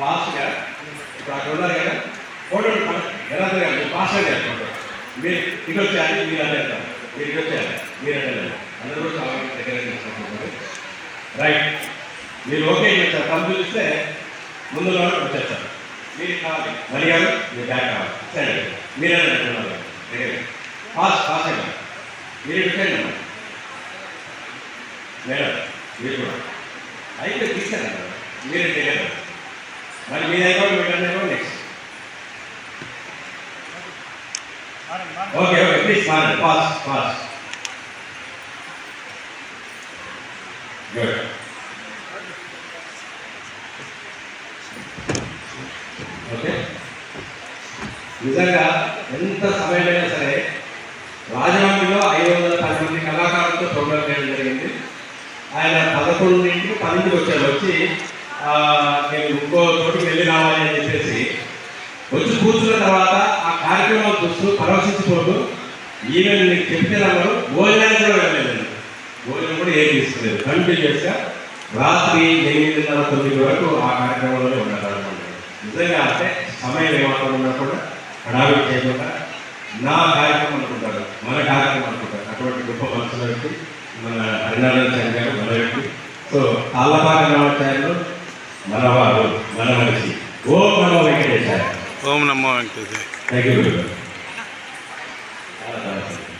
లాస్ట్గా ఇప్పుడు అక్కడ ఉన్నారు కదా ఫోటో ఎలా తిరగాలి పాస్ చేస్తారు మీరు ఇటు వచ్చేయాలి మీరు అదే వెళ్తారు మీరు ఇటు వచ్చేయాలి మీరు అదే వెళ్ళాలి అందరూ కూడా చాలా దగ్గర రైట్ మీరు ఓకే చేస్తారు తప్పు చూస్తే ముందులో వచ్చేస్తారు మీరు కావాలి మళ్ళీ కాదు మీరు బ్యాక్ కావాలి సరే మీరే ఉన్నారు దగ్గర పాస్ పాస్ అయినా మీరు ఇటు మేడం మీరు కూడా అయితే తీసుకెళ్ళండి మీరు తెలియదు. మరి మీ దగ్గర పెట్టండి నెక్స్ట్ ఓకే ఓకే ప్లీజ్ మారండి పాస్ పాస్ గుడ్ ఓకే నిజంగా ఎంత సమయమైనా సరే రాజమండ్రిలో ఐదు వందల పది మంది కళాకారులతో ప్రోగ్రామ్ చేయడం జరిగింది. ఆయన పదకొండింటికి పన్నెండుకి వచ్చారు. వచ్చి నేను ఇంకో చోటుకి వెళ్ళి రావాలి అని చెప్పేసి వచ్చి కూర్చున్న తర్వాత ఆ కార్యక్రమం చూస్తూ పరవశించిపోతూ ఈవెన్ నీకు చెప్తే నమ్మరు. భోజనానికి కూడా వెళ్ళలేదు. భోజనం కూడా ఏం తీసుకోలేదు కంటిన్యూస్గా రాత్రి ఎనిమిదిన్నర తొమ్మిది వరకు ఆ కార్యక్రమంలోనే ఉన్నారు నిజంగా అంటే సమయం ఏమాత్రం ఉన్నా కూడా హడావిడి చేయకుండా నా కార్యక్రమం అనుకుంటారు. మన కార్యక్రమం అనుకుంటారు. అటువంటి గొప్ప మనసులో వ్యక్తి మన హరినారాయణ గారు మన వ్యక్తి. సో తాళ్ళపాక రామాచార్యులు మనవారు మన మనిషి. ఓ నమో వెంకటేశాయ. ఓం నమో వెంకటేశ్వర థ్యాంక్ యూ